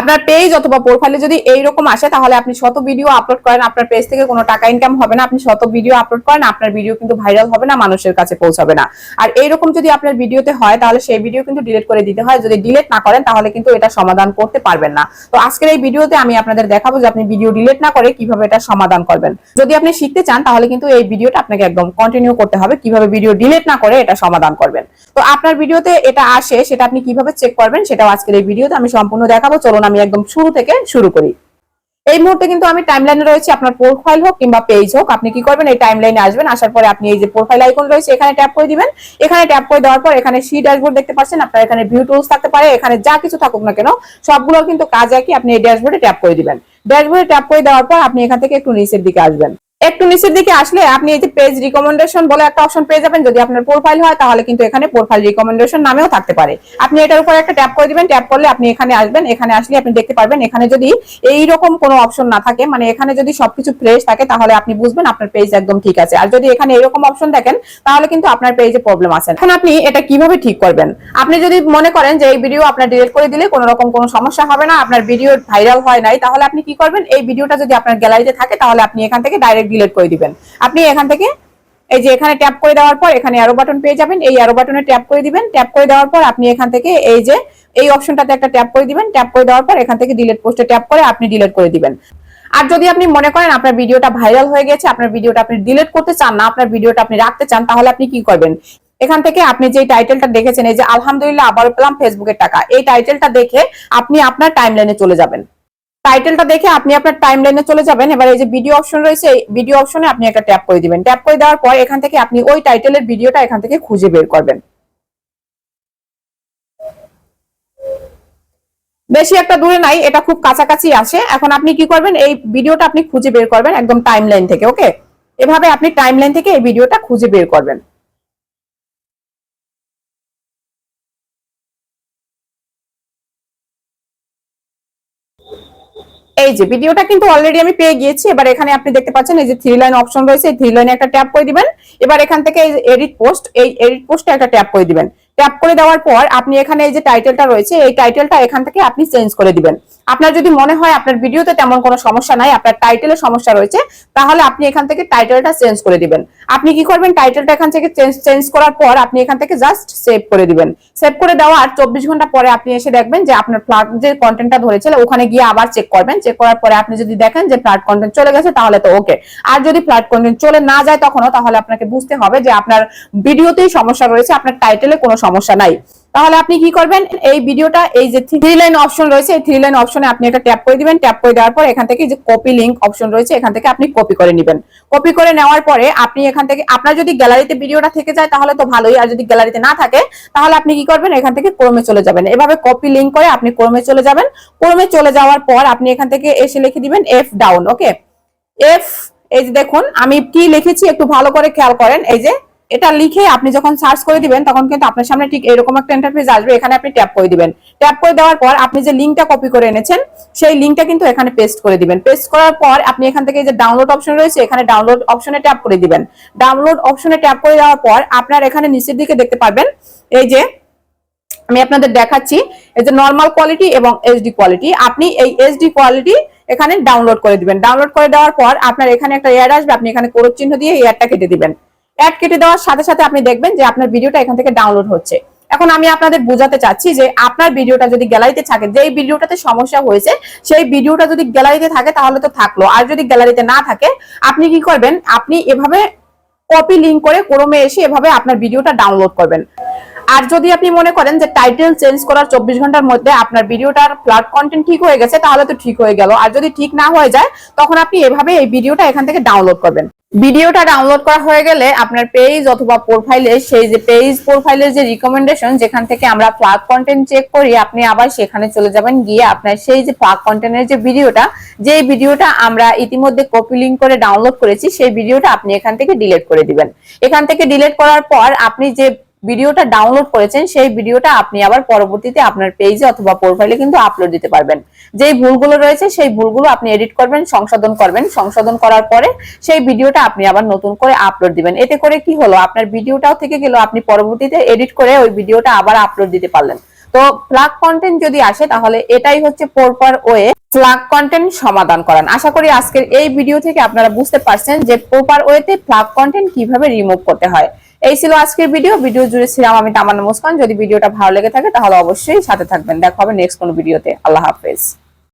আপনার পেজ অথবা প্রোফাইলে যদি এইরকম আসে, তাহলে আপনি শত ভিডিও আপলোড করেন। আপনার পেজ থেকে কোনো টাকা ইনকাম হবে না। আপনি শত ভিডিও আপলোড করেন, আপনার ভিডিও কিন্তু ভাইরাল হবে না, মানুষের কাছে পৌঁছাবে না। আর এইরকম যদি আপনার ভিডিওতে হয়, তাহলে সেই ভিডিও কিন্তু ডিলিট করে দিতে হয়। যদি ডিলিট না করেন, তাহলে কিন্তু এটা সমাধান করতে পারবেন না। তো আজকের এই ভিডিওতে আমি আপনাদের দেখাবো যে আপনি ভিডিও ডিলিট না করে কীভাবে এটা সমাধান করবেন। যদি আপনি শিখতে চান, তাহলে কিন্তু এই ভিডিওটা আপনাকে একদম কন্টিনিউ করতে হবে। কীভাবে ভিডিও ডিলিট না করে এটা সমাধান করবেন। তো আপনার ভিডিওতে এটা আসে, সেটা আপনি কীভাবে চেক করবেন সেটাও আজকের এই ভিডিওতে আমি সম্পূর্ণ দেখাবো। চলুন আমি একদম শুরু থেকে শুরু করি। এই মুহূর্তে কিন্তু আমি টাইমলাইনে রয়েছে, আপনার প্রোফাইল হোক কিংবা পেজ হোক, আপনি কি করবেন? এই টাইমলাইনে আসবেন, আসার পরে আপনি এই যে প্রোফাইল আইকন রয়েছে, এখানে ট্যাপ করে দিবেন। এখানে ট্যাপ করে দেওয়ার পর এখানে সি ড্যাশবোর্ড দেখতে পাচ্ছেন, আপনার এখানে ভিউ টুলস থাকতে পারে, এখানে যা কিছু থাকুক না কেন, সবগুলোর কিন্তু কাজ একই, আপনি এই ড্যাশবোর্ডে ট্যাপ করে দিবেন। ড্যাশবোর্ডে ট্যাপ করে দেওয়ার পর আপনি এখান থেকে একটু নিচের দিকে আসবেন। একটু নিচের দিকে আসলে আপনি এই যে পেজ রিকমেন্ডেশন বলে একটা অপশন পেয়ে যাবেন। যদি আপনার প্রোফাইল হয়, তাহলে কিন্তু এখানে প্রোফাইল রিকমেন্ডেশন নামেও থাকতে পারে। আপনি এটার উপর একটা ট্যাপ করে দিবেন। ট্যাপ করলে আপনি এখানে আসবেন। এখানে আসলে আপনি দেখতে পারবেন, এখানে যদি এই রকম কোনো অপশন না থাকে মানে এখানে যদি সবকিছু ফ্রেশ থাকে, তাহলে আপনি বুঝবেন আপনার পেজ একদম ঠিক আছে। আর যদি এখানে এরকম অপশন দেখেন, তাহলে কিন্তু আপনার পেজে প্রবলেম আছে এখন আপনি এটা কীভাবে ঠিক করবেন? আপনি যদি মনে করেন যে এই ভিডিও আপনার ডিলিট করে দিলে কোনো রকম কোনো সমস্যা হবে না, আপনার ভিডিও ভাইরাল হয় নাই, তাহলে আপনি কি করবেন? এই ভিডিওটা যদি আপনার গ্যালারিতে থাকে, তাহলে আপনি এখান থেকে ডাইরেক্ট ডিলিট করে দিবেন। আপনি এখান থেকে এই যে এখানে ট্যাপ করে দেওয়ার পর এখানে অ্যারো বাটন পেয়ে যাবেন। এই অ্যারো বাটনে ট্যাপ করে দিবেন। ট্যাপ করে দেওয়ার পর আপনি এখান থেকে এই যে এই অপশনটাতে একটা ট্যাপ করে দিবেন। ট্যাপ করে দেওয়ার পর এখান থেকে ডিলিট পোস্টে ট্যাপ করে আপনি ডিলিট করে দিবেন। আর যদি আপনি মনে করেন আপনার ভিডিওটা ভাইরাল হয়ে গেছে, আপনার ভিডিওটা আপনি ডিলিট করতে চান না, আপনার ভিডিওটা আপনি রাখতে চান, তাহলে আপনি কি করবেন? এখান থেকে আপনি যে টাইটেলটা দেখেছেন, এই যে আলহামদুলিল্লাহ আবার পেলাম ফেসবুকের টাকা। এই টাইটেলটা দেখে আপনি আপনার টাইমলাইনে চলে যাবেন। টাইটেলটা দেখে আপনি আপনার টাইম লাইনে চলে যাবেন। এবার এই যে ভিডিও অপশন রয়েছে, এই ভিডিও অপশনে আপনি একটা ট্যাপ করে দিবেন। ট্যাপ করে দেওয়ার পর এখান থেকে আপনি ওই টাইটেলের ভিডিওটা এখান থেকে খুঁজে বের করবেন। বেশি একটা দূরে নাই, এটা খুব কাছাকাছি আসে এখন আপনি কি করবেন, এই ভিডিওটা আপনি খুঁজে বের করবেন একদম টাইম লাইন থেকে ওকে এভাবে আপনি টাইম লাইন থেকে এই ভিডিওটা খুঁজে বের করবেন। এই যে ভিডিওটা কিন্তু অলরেডি আমি পেয়ে গিয়েছি। এবার এখানে আপনি দেখতে পাচ্ছেন, এই যে থ্রি লাইন অপশন রয়েছে, এই থ্রি লাইনে একটা ট্যাপ করে দিবেন। এবার এখান থেকে এই এডিট পোস্ট এই এডিট পোস্টে একটা ট্যাপ করে দিবেন। ট্যাপ করে দেওয়ার পর আপনি এখানে এই যে টাইটেলটা রয়েছে, এই টাইটেলটা এখান থেকে আপনি চেঞ্জ করে দিবেন। আপনার যদি মনে হয় আপনার ভিডিওতে তেমন কোনো সমস্যা নাই, আপনার টাইটেলের সমস্যা রয়েছে, তাহলে আপনি এখান থেকে টাইটেলটা চেঞ্জ করে দিবেন। আপনি কি করবেন? টাইটেলটা এখান থেকে চেঞ্জ করার পর আপনি এখান থেকে জাস্ট সেভ করে দিবেন। সেভ করে দেওয়ার চব্বিশ ঘণ্টা পরে আপনি এসে দেখবেন যে আপনার ফ্ল্যাট যে কন্টেন্টটা ধরেছিল, ওখানে গিয়ে আবার চেক করবেন। চেক করার পরে আপনি যদি দেখেন যে ফ্ল্যাট কন্টেন্ট চলে গেছে, তাহলে তো ওকে আর যদি ফ্ল্যাট কন্টেন্ট চলে না যায় তখনও, তাহলে আপনাকে বুঝতে হবে যে আপনার ভিডিওতেই সমস্যা রয়েছে, আপনার টাইটেলে কোনো সমস্যা নাই। তাহলে আপনি কি করবেন? এই ভিডিওটা, এই যে থ্রি লাইন অপশন রয়েছে, এই থ্রি লাইন অপশনে আপনি একটা ট্যাপ করে দিবেন। ট্যাপ করে দেওয়ার পর এখান থেকে যে কপি লিংক অপশন রয়েছে, এখান থেকে আপনি কপি করে নেবেন। কপি করে নেওয়ার পরে আপনি এখান থেকে, আপনার যদি গ্যালারিতে ভিডিওটা থেকে যায়, তাহলে তো ভালোই। আর যদি গ্যালারিতে না থাকে, তাহলে আপনি কি করবেন? এখান থেকে ক্রমে চলে যাবেন। এভাবে কপি লিঙ্ক করে আপনি ক্রমে চলে যাবেন। ক্রমে চলে যাওয়ার পর আপনি এখান থেকে এসে লিখে দিবেন এফ ডাউন ওকে এফ এই যে দেখুন, আমি কি লিখেছি একটু ভালো করে খেয়াল করেন। এই যে এটা লিখে আপনি যখন সার্চ করে দিবেন, তখন কিন্তু আপনার সামনে ঠিক এরকম একটা ইন্টারফেস আসবে, এখানে আপনি ট্যাপ করে দিবেন। ট্যাপ করে দেওয়ার পর আপনি যে লিঙ্কটা কপি করে এনেছেন, সেই লিঙ্কটা কিন্তু এখানে পেস্ট করে দিবেন। পেস্ট করার পর আপনি এখান থেকে যে ডাউনলোড অপশন রয়েছে, এখানে ডাউনলোড অপশনে ট্যাপ করে দিবেন। ডাউনলোড অপশনে ট্যাপ করে দেওয়ার পর আপনার এখানে নিচের দিকে দেখতে পারবেন, এই যে আমি আপনাদের দেখাচ্ছি, এই যে নর্মাল কোয়ালিটি এবং এইচডি কোয়ালিটি আপনি এই এইচডি কোয়ালিটি এখানে ডাউনলোড করে দিবেন। ডাউনলোড করে দেওয়ার পর আপনার এখানে একটা এয়ার আসবে, আপনি এখানে কোড চিহ্ন দিয়ে এই অ্যাডটা কেটে দিবেন। অ্যাড কেটে দেওয়ার সাথে সাথে আপনি দেখবেন যে আপনার ভিডিওটা এখান থেকে ডাউনলোড হচ্ছে। এখন আমি আপনাদের বোঝাতে চাচ্ছি যে আপনার ভিডিওটা যদি গ্যালারিতে থাকে, যেই ভিডিওটাতে সমস্যা হয়েছে, সেই ভিডিওটা যদি গ্যালারিতে থাকে তাহলে তো থাকল। আর যদি গ্যালারিতে না থাকে, আপনি কি করবেন? আপনি এভাবে কপি লিঙ্ক করে ক্রমে এসে এভাবে আপনার ভিডিওটা ডাউনলোড করবেন। আর যদি আপনি মনে করেন যে টাইটেল চেঞ্জ করার চব্বিশ ঘণ্টার মধ্যে আপনার ভিডিওটার ফ্ল্যাট কন্টেন্ট ঠিক হয়ে গেছে, তাহলে তো ঠিক হয়ে গেল। আর যদি ঠিক না হয়ে যায়, তখন আপনি এভাবে এই ভিডিওটা এখান থেকে ডাউনলোড করবেন। ভিডিওটা ডাউনলোড করা হয়ে গেলে আপনার পেজ অথবা প্রোফাইলে সেই যে পেজ প্রোফাইলের যে রিকমেন্ডেশন যেখান থেকে আমরা ফ্লাগ কন্টেন্ট চেক করি, আপনি আবার সেখানে চলে যাবেন, গিয়ে আপনার সেই যে ফ্লাগ কন্টেন্টের যে ভিডিওটা যে ভিডিওটা আমরা ইতিমধ্যে কপি লিঙ্ক করে ডাউনলোড করেছি, সেই ভিডিওটা আপনি এখান থেকে ডিলিট করে দিবেন। এখান থেকে ডিলিট করার পর আপনি যে ভিডিওটা ডাউনলোড করেছেন, সেই ভিডিওটা আপনি আবার পরবর্তীতে আপনার পেজে অথবা প্রোফাইলে কিন্তু আপলোড দিতে পারবেন। যেই ভুলগুলো রয়েছে, সেই ভুলগুলো আপনি এডিট করবেন, সংশোধন করবেন, সংশোধন করার পরে সেই ভিডিওটা আপনি আবার নতুন করে আপলোড দিবেন। এতে করে কি হলো, আপনার ভিডিওটাও থেকে গেল, আপনি পরবর্তীতে এডিট করে ওই ভিডিওটা আবার আপলোড দিতে পারলেন। তো ফ্লাগ কন্টেন্ট যদি আসে, তাহলে এটাই হচ্ছে প্রপার ওয়ে ফ্লাগ কন্টেন্ট সমাধান করান। আশা করি আজকের এই ভিডিও থেকে আপনারা বুঝতে পারছেন যে প্রপার ওয়েতে ফ্লাগ কন্টেন্ট কীভাবে রিমুভ করতে হয়। এই ছিল আজকের ভিডিও ভিডিও জুড়ে ছিলাম আমি তামান্না মুসকান। যদি ভিডিওটা ভালো লেগে থাকে, তাহলে অবশ্যই সাথে থাকবেন। দেখা হবে নেক্সট কোনো ভিডিওতে আল্লাহ হাফেজ।